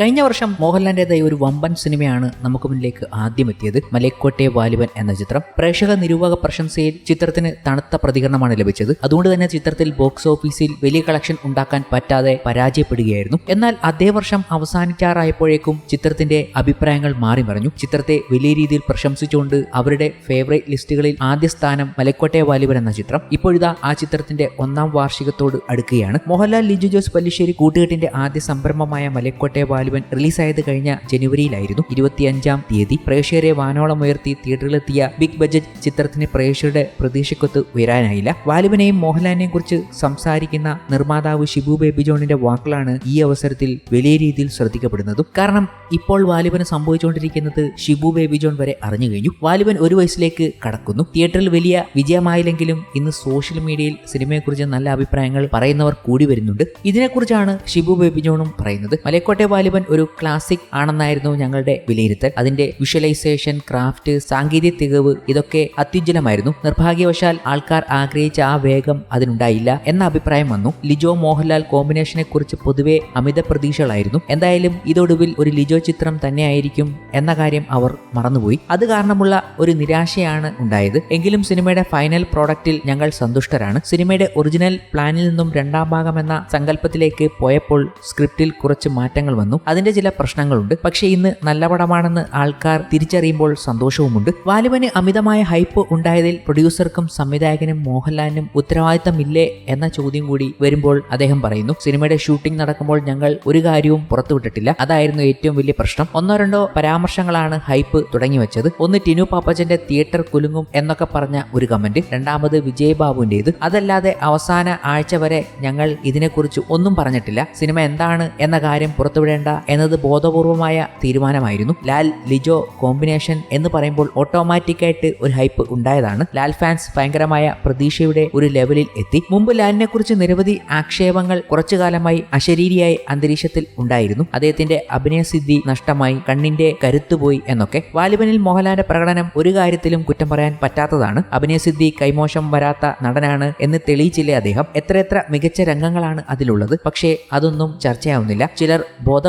കഴിഞ്ഞ വർഷം മോഹൻലാലിന്റെതായ ഒരു വമ്പൻ സിനിമയാണ് നമുക്ക് മുന്നിലേക്ക് ആദ്യം എത്തിയത്. മലയക്കോട്ടെ വാലിബൻ എന്ന ചിത്രം. പ്രേക്ഷക നിരൂപക പ്രശംസയിൽ ചിത്രത്തിന് തണുത്ത പ്രതികരണമാണ് ലഭിച്ചത്. അതുകൊണ്ട് തന്നെ ചിത്രത്തിൽ ബോക്സ് ഓഫീസിൽ വലിയ കളക്ഷൻ ഉണ്ടാക്കാൻ പറ്റാതെ പരാജയപ്പെടുകയായിരുന്നു. എന്നാൽ അതേ വർഷം അവസാനിക്കാറായപ്പോഴേക്കും ചിത്രത്തിന്റെ അഭിപ്രായങ്ങൾ മാറി മറിഞ്ഞു. ചിത്രത്തെ വലിയ രീതിയിൽ പ്രശംസിച്ചുകൊണ്ട് അവരുടെ ഫേവറേറ്റ് ലിസ്റ്റുകളിൽ ആദ്യ സ്ഥാനം മലക്കോട്ടെ വാലിബൻ എന്ന ചിത്രം. ഇപ്പോഴിതാ ആ ചിത്രത്തിന്റെ ഒന്നാം വാർഷികത്തോട് അടുക്കുകയാണ്. മോഹൻലാൽ ലിജു ജോസ് പല്ലിശ്ശേരി കൂട്ടുകെട്ടിന്റെ ആദ്യ സംരംഭമായ മലക്കോട്ടെ വാലിബൻ റിലീസായത് കഴിഞ്ഞ ജനുവരിയിലായിരുന്നു. ഇരുപത്തിയഞ്ചാം തീയതി പ്രേക്ഷകരെ വാനോളം ഉയർത്തി തിയേറ്ററിലെത്തിയ ബിഗ് ബജറ്റ് ചിത്രത്തിന് പ്രേക്ഷകരുടെ പ്രതീക്ഷക്കൊത്ത് ഉയരാനായില്ല. വാലിബനെയും മോഹൻലാലിനെയും കുറിച്ച് സംസാരിക്കുന്ന നിർമ്മാതാവ് ഷിബു ബേബി ജോണിന്റെ വാക്കുകളാണ് ഈ അവസരത്തിൽ വലിയ രീതിയിൽ ശ്രദ്ധിക്കപ്പെടുന്നത്. കാരണം ഇപ്പോൾ വാലിബന് സംഭവിച്ചുകൊണ്ടിരിക്കുന്നത് ഷിബു ബേബി ജോൺ വരെ അറിഞ്ഞു കഴിഞ്ഞു. വാലിബൻ ഒരു വയസ്സിലേക്ക് കടക്കുന്നു. തിയേറ്ററിൽ വലിയ വിജയമായില്ലെങ്കിലും ഇന്ന് സോഷ്യൽ മീഡിയയിൽ സിനിമയെക്കുറിച്ച് നല്ല അഭിപ്രായങ്ങൾ പറയുന്നവർ കൂടി വരുന്നുണ്ട്. ഇതിനെക്കുറിച്ചാണ് ഷിബു ബേബി ജോണും പറയുന്നത്. മലക്കോട്ടെ വാലിബൻ ഒരു ക്ലാസിക് ആണെന്നായിരുന്നു ഞങ്ങളുടെ വിലയിരുത്തൽ. അതിന്റെ വിഷ്വലൈസേഷൻ ക്രാഫ്റ്റ് സാങ്കേതിക തികവ് ഇതൊക്കെ അത്യുജ്വലമായിരുന്നു. നിർഭാഗ്യവശാൽ ആൾക്കാർ ആഗ്രഹിച്ച ആ വേഗം അതിനുണ്ടായില്ല എന്ന അഭിപ്രായം വന്നു. ലിജോ മോഹൻലാൽ കോമ്പിനേഷനെ കുറിച്ച് പൊതുവെ അമിത പ്രതീക്ഷകളായിരുന്നു. എന്തായാലും ഇതൊടുവിൽ ഒരു ലിജോ ചിത്രം തന്നെയായിരിക്കും എന്ന കാര്യം അവർ മറന്നുപോയി. അത് കാരണമുള്ള ഒരു നിരാശയാണ് ഉണ്ടായത്. എങ്കിലും സിനിമയുടെ ഫൈനൽ പ്രോഡക്റ്റിൽ ഞങ്ങൾ സന്തുഷ്ടരാണ്. സിനിമയുടെ ഒറിജിനൽ പ്ലാനിൽ നിന്നും രണ്ടാം ഭാഗം എന്ന സങ്കല്പത്തിലേക്ക് പോയപ്പോൾ സ്ക്രിപ്റ്റിൽ കുറച്ച് മാറ്റങ്ങൾ വന്നു. അതിന്റെ ചില പ്രശ്നങ്ങളുണ്ട്. പക്ഷേ ഇന്ന് നല്ല പടമാണെന്ന് ആൾക്കാർ തിരിച്ചറിയുമ്പോൾ സന്തോഷവുമുണ്ട്. വാലുവിന് അമിതമായ ഹൈപ്പ് ഉണ്ടായതിൽ പ്രൊഡ്യൂസർക്കും സംവിധായകനും മോഹൻലാലിനും ഉത്തരവാദിത്തമില്ലേ എന്ന ചോദ്യം കൂടി വരുമ്പോൾ അദ്ദേഹം പറയുന്നു സിനിമയുടെ ഷൂട്ടിംഗ് നടക്കുമ്പോൾ ഞങ്ങൾ ഒരു കാര്യവും പുറത്തുവിട്ടിട്ടില്ല. അതായിരുന്നു ഏറ്റവും വലിയ പ്രശ്നം. ഒന്നോ രണ്ടോ പരാമർശങ്ങളാണ് ഹൈപ്പ് തുടങ്ങി വെച്ചത് ഒന്ന് ടിനു പാപ്പച്ചന്റെ തിയേറ്റർ കുലുങ്ങും എന്നൊക്കെ പറഞ്ഞ ഒരു കമന്റ്. രണ്ടാമത് വിജയ് ബാബുവിന്റേത് അതല്ലാതെ അവസാന ആഴ്ച വരെ ഞങ്ങൾ ഇതിനെക്കുറിച്ച് ഒന്നും പറഞ്ഞിട്ടില്ല. സിനിമ എന്താണ് എന്ന കാര്യം പുറത്തുവിടേണ്ട എന്നത് ബോധപൂർവമായ തീരുമാനമായിരുന്നു. ലാൽ ലിജോ കോമ്പിനേഷൻ എന്ന് പറയുമ്പോൾ ഓട്ടോമാറ്റിക്കായിട്ട് ഒരു ഹൈപ്പ് ഉണ്ടായതാണ്. ലാൽ ഫാൻസ് ഭയങ്കരമായ പ്രതീക്ഷയുടെ ഒരു ലെവലിൽ എത്തി. മുമ്പ് ലാലിനെ കുറിച്ച് നിരവധി ആക്ഷേപങ്ങൾ കുറച്ചു കാലമായി അശരീരിയായി അന്തരീക്ഷത്തിൽ ഉണ്ടായിരുന്നു. അദ്ദേഹത്തിന്റെ അഭിനയസിദ്ധി നഷ്ടമായി കണ്ണിന്റെ കരുത്തുപോയി എന്നൊക്കെ. വാലിബനിൽ മോഹൻലാലിന്റെ പ്രകടനം ഒരു കാര്യത്തിലും കുറ്റം പറയാൻ പറ്റാത്തതാണ്. അഭിനയസിദ്ധി കൈമോശം വരാത്ത നടനാണ് എന്ന് തെളിയിച്ചില്ലേ അദ്ദേഹം? എത്രയെത്ര മികച്ച രംഗങ്ങളാണ് അതിലുള്ളത്. പക്ഷേ അതൊന്നും ചർച്ചയാവുന്നില്ല. ചിലർ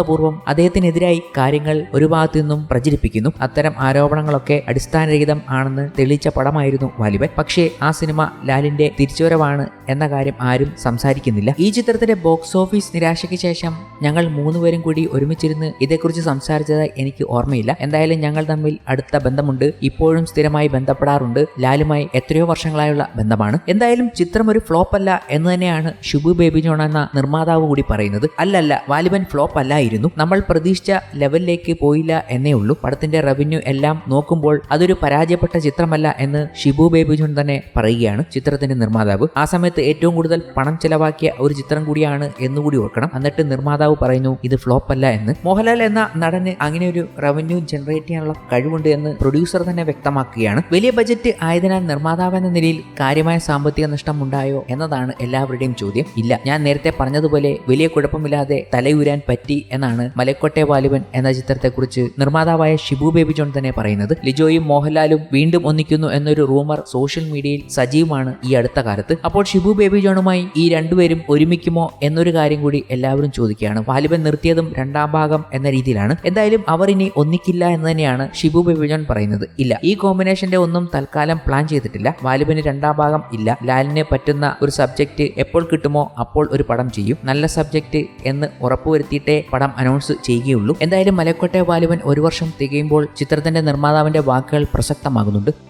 ബോധപൂർവം അദ്ദേഹത്തിനെതിരായി കാര്യങ്ങൾ ഒരു ഭാഗത്തു നിന്നും പ്രചരിപ്പിക്കുന്നു. അത്തരം ആരോപണങ്ങളൊക്കെ അടിസ്ഥാനരഹിതം ആണെന്ന് തെളിയിച്ച പടമായിരുന്നു വാലിബൻ പക്ഷേ ആ സിനിമ ലാലിന്റെ തിരിച്ചുവരവാണ് എന്ന കാര്യം ആരും സംസാരിക്കുന്നില്ല. ഈ ചിത്രത്തിന്റെ ബോക്സ് ഓഫീസ് നിരാശയ്ക്ക് ശേഷം ഞങ്ങൾ മൂന്നുപേരും കൂടി ഒരുമിച്ചിരുന്ന് ഇതേക്കുറിച്ച് സംസാരിച്ചതായി എനിക്ക് ഓർമ്മയില്ല. എന്തായാലും ഞങ്ങൾ തമ്മിൽ അടുത്ത ബന്ധമുണ്ട്. ഇപ്പോഴും സ്ഥിരമായി ബന്ധപ്പെടാറുണ്ട്. ലാലുമായി എത്രയോ വർഷങ്ങളായുള്ള ബന്ധമാണ്. എന്തായാലും ചിത്രം ഒരു ഫ്ലോപ്പ് അല്ല എന്ന് തന്നെയാണ് ഷുബു ബേബി ജോൺ എന്ന നിർമ്മാതാവ് കൂടി പറയുന്നത്. അല്ലല്ല വാലിബൻ ഫ്ലോപ്പ് അല്ലായിരുന്നു നമ്മൾ പ്രതീക്ഷിച്ച ലെവലിലേക്ക് പോയില്ല എന്നേ ഉള്ളൂ. പടത്തിന്റെ റവന്യൂ എല്ലാം നോക്കുമ്പോൾ അതൊരു പരാജയപ്പെട്ട ചിത്രമല്ല എന്ന് ഷിബു ബേബിജുൻ തന്നെ പറയുകയാണ് ചിത്രത്തിന്റെ നിർമ്മാതാവ്. ആ സമയത്ത് ഏറ്റവും കൂടുതൽ പണം ചെലവാക്കിയ ഒരു ചിത്രം കൂടിയാണ് എന്നുകൂടി ഓർക്കണം. എന്നിട്ട് നിർമ്മാതാവ് പറയുന്നു ഇത് ഫ്ലോപ്പ് അല്ല എന്ന്. മോഹൻലാൽ എന്ന നടന് അങ്ങനെ ഒരു റവന്യൂ ജനറേറ്റ് ചെയ്യാനുള്ള കഴിവുണ്ട് എന്ന് പ്രൊഡ്യൂസർ തന്നെ വ്യക്തമാക്കുകയാണ്. വലിയ ബജറ്റ് ആയതിനാൽ നിർമ്മാതാവ് എന്ന നിലയിൽ കാര്യമായ സാമ്പത്തിക നഷ്ടം ഉണ്ടായോ എന്നതാണ് എല്ലാവരുടെയും ചോദ്യം. ഇല്ല ഞാൻ നേരത്തെ പറഞ്ഞതുപോലെ വലിയ കുഴപ്പമില്ലാതെ തലയൂരാൻ പറ്റി എന്നാണ് മലക്കോട്ടെ വാലിബൻ എന്ന ചിത്രത്തെക്കുറിച്ച് നിർമ്മാതാവായ ഷിബു ബേബി ജോൺ തന്നെ പറയുന്നത്. ലിജോയും മോഹൻലാലും വീണ്ടും ഒന്നിക്കുന്നു എന്നൊരു റൂമർ സോഷ്യൽ മീഡിയയിൽ സജീവമാണ് ഈ അടുത്ത കാലത്ത്. അപ്പോൾ ഷിബു ബേബി ജോണുമായി ഈ രണ്ടുപേരും ഒരുമിക്കുമോ എന്നൊരു കാര്യം കൂടി എല്ലാവരും ചോദിക്കുകയാണ്. വാലിബൻ നിർത്തിയതും രണ്ടാം ഭാഗം എന്ന രീതിയിലാണ്. എന്തായാലും അവർ ഇനി ഒന്നിക്കില്ല എന്ന് തന്നെയാണ് ഷിബു ബേബി ജോൺ പറയുന്നത്. ഇല്ല ഈ കോമ്പിനേഷന്റെ ഒന്നും തൽക്കാലം പ്ലാൻ ചെയ്തിട്ടില്ല. വാലിബന് രണ്ടാം ഭാഗം ഇല്ല. ലാലിനെ പറ്റുന്ന ഒരു സബ്ജക്റ്റ് എപ്പോൾ കിട്ടുമോ അപ്പോൾ ഒരു പടം ചെയ്യും. നല്ല സബ്ജക്റ്റ് എന്ന് ഉറപ്പുവരുത്തിയിട്ടേ പടം അനൗൺസ് ചെയ്യുകയുള്ളൂ. എന്തായാലും മലക്കോട്ടെ വാലുവൻ ഒരു വർഷം തികയുമ്പോൾ ചിത്രത്തിന്റെ നിർമ്മാതാവിന്റെ വാക്കുകൾ പ്രസക്തമാകുന്നുണ്ട്.